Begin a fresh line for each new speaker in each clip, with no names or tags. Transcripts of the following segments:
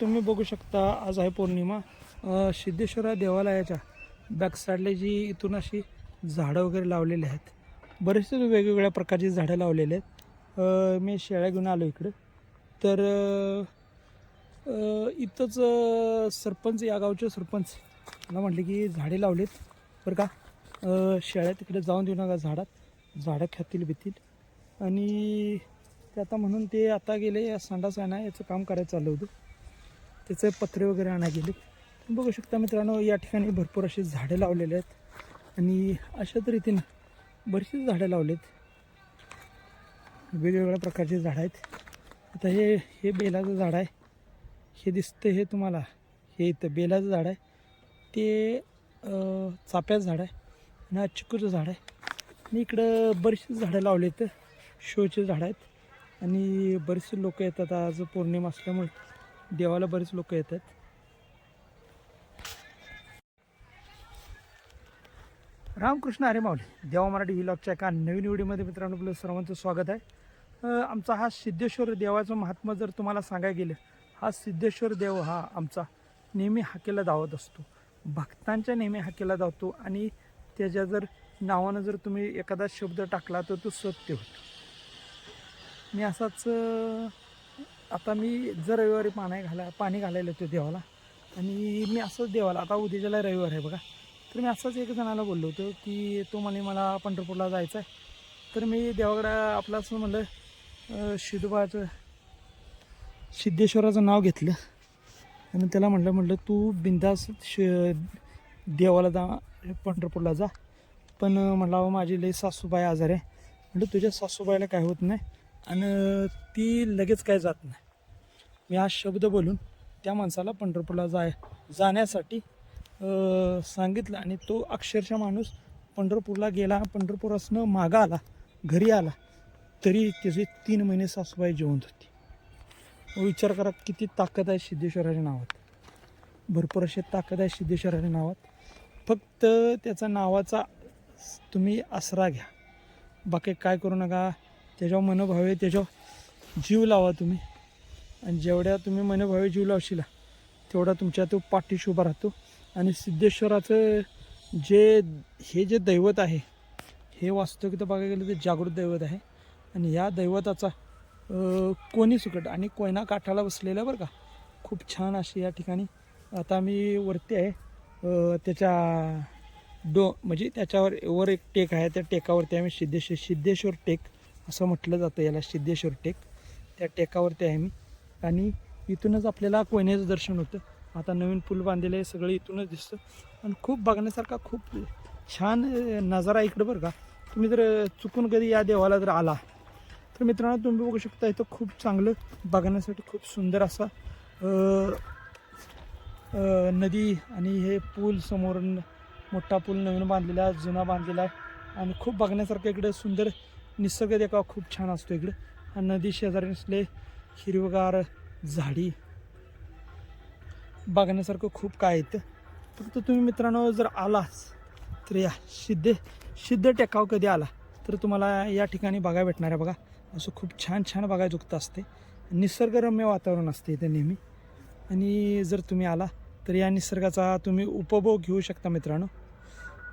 तुम्ही बघू शकता आज आहे पौर्णिमा. सिद्धेश्वरा देवालयाच्या बॅकसाईडला जी इथून अशी झाडं वगैरे लावलेली आहेत. बरेचसे वेगवेगळ्या प्रकारची झाडं लावलेली आहेत. मी शेळ्या घेऊन आलो इकडं. तर इथंच सरपंच या गावचे सरपंच मला म्हटले की झाडे लावलेत. बरं का? शेळ्या तिकडे जाऊन देऊ नका झाडात. झाडं खातील भीतील. आणि ते आता म्हणून ते आता गेले या संडास आहे ना याचं काम करायचं चाललं होतं. त्याचे पत्रे वगैरे आणा गेले. तुम्ही बघू शकता मित्रांनो या ठिकाणी भरपूर असे झाडं लावलेले आहेत. आणि अशाच रीतीनं बरीचशी झाडं लावलेत. वेगवेगळ्या प्रकारचे झाडं आहेत. आता हे हे बेलाचं झाड आहे. हे दिसतं हे तुम्हाला. हे इथं बेलाचं झाड आहे. ते चाप्याचं झाड आहे आणि हा चिकूचं झाड आहे. आणि इकडं बरीचशी झाडं लावली आहेत शोचे झाडं आहेत. आणि बरेचसे लोक येतात आज पौर्णिमा असल्यामुळे. देवाला बरेच लोक येतात. रामकृष्ण अरे माऊली देवा मराठी व्हिलॉगच्या एका नवीन व्हिडिओमध्ये मित्रांनो आपलं सर्वांचं स्वागत आहे. आमचा हा सिद्धेश्वर देवाचं महात्मा जर तुम्हाला सांगायला गेलं हा सिद्धेश्वर देव हा आमचा नेहमी हाकेला धावत असतो. भक्तांच्या नेहमी हाकेला धावतो आणि त्याच्या जर नावानं जर तुम्ही एखादा शब्द टाकला तर तो सत्य होतो. मी असाच आता मी जर रविवारी पाणी घाला पाणी घालायला येतो देवाला आणि मी असंच देवाला आता उद्याच्याला रविवार आहे बघा. तर मी असंच एक जणाला बोललो होतो की तो म्हणे मला पंढरपूरला जायचं आहे तर मी देवाकडं आपलाच म्हणलं शिदोबाचं सिद्धेश्वराचं नाव घेतलं. आणि त्याला म्हटलं म्हटलं तू बिंदास श देवाला जा पंढरपूरला जा. पण म्हटलं माझी लई सासूबाई आजार आहे. म्हटलं तुझ्या सासूबाईला काय होत नाही आणि ती लगेच काय जात नाही. मी हा शब्द बोलून त्या माणसाला पंढरपूरला जाय जाण्यासाठी सांगितलं. आणि तो अक्षरशः माणूस पंढरपूरला गेला पंढरपूरासनं मागा आला घरी आला तरी त्याचे तीन महिने सासूबाई जिवंत होती. विचार करा किती ताकद आहे सिद्धेश्वराच्या नावात. भरपूर अशी ताकद आहे सिद्धेश्वराच्या नावात. फक्त त्याचा नावाचा तुम्ही आसरा घ्या. बाकी काय करू नका. त्याच्यावर मनोभावे त्याच्यावर जीव लावा तुम्ही. आणि जेवढ्या तुम्ही मनोभावे जीव लावशील तेवढा तुमच्या तो पाठीशी उभा राहतो. आणि सिद्धेश्वराचं जे हे जे दैवत आहे हे वास्तविकता बघायला गेलं तर जागृत दैवत आहे. आणि या दैवताचा कोणी सुकट आणि कोयना काठाला बसलेला बरं का? खूप छान अशी या ठिकाणी. आता मी वरती आहे. त्याच्या डो म्हणजे त्याच्यावर वर एक टेक आहे. त्या टेकावरती आम्ही सिद्धेश्वर सिद्धेश्वर टेक असं म्हटलं जातं याला सिद्धेश्वर टेक. त्या टेकावरती आहे मी. आणि इथूनच आपल्याला कोयनेचं दर्शन होतं. आता नवीन पूल बांधलेलं आहे सगळं इथूनच दिसतं. आणि खूप बघण्यासारखा खूप छान नजारा इकडं बरं का. तुम्ही जर चुकून कधी या देवाला जर आला तर मित्रांनो तुम्ही बघू शकता इथं खूप चांगलं बघण्यासाठी खूप सुंदर असा नदी आणि हे पूल समोर मोठा पूल नवीन बांधलेला आहे जुना बांधलेला आहे. आणि खूप बघण्यासारखं इकडं सुंदर निसर्ग देखावा खूप छान असतो इकडं. आणि नदी शेजारी असले हिरवगार झाडी बघण्यासारखं खूप काय येतं फक्त तुम्ही मित्रांनो जर आलाच तर या सिद्धे सिद्ध टेकाव कधी आला तर तुम्हाला या ठिकाणी बघायला भेटणार आहे बघा. असं खूप छान छान बघायला युक्त असते. निसर्गरम्य वातावरण असते इथे नेहमी. आणि जर तुम्ही आला तर या निसर्गाचा तुम्ही उपभोग घेऊ शकता मित्रांनो.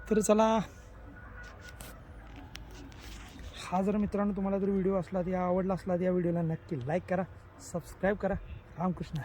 तर चला हा जर मित्रांनो तुम्हाला जर व्हिडिओ असला तर या आवडला असला तर या व्हिडिओला नक्की लाईक करा सबस्क्राईब करा. रामकृष्ण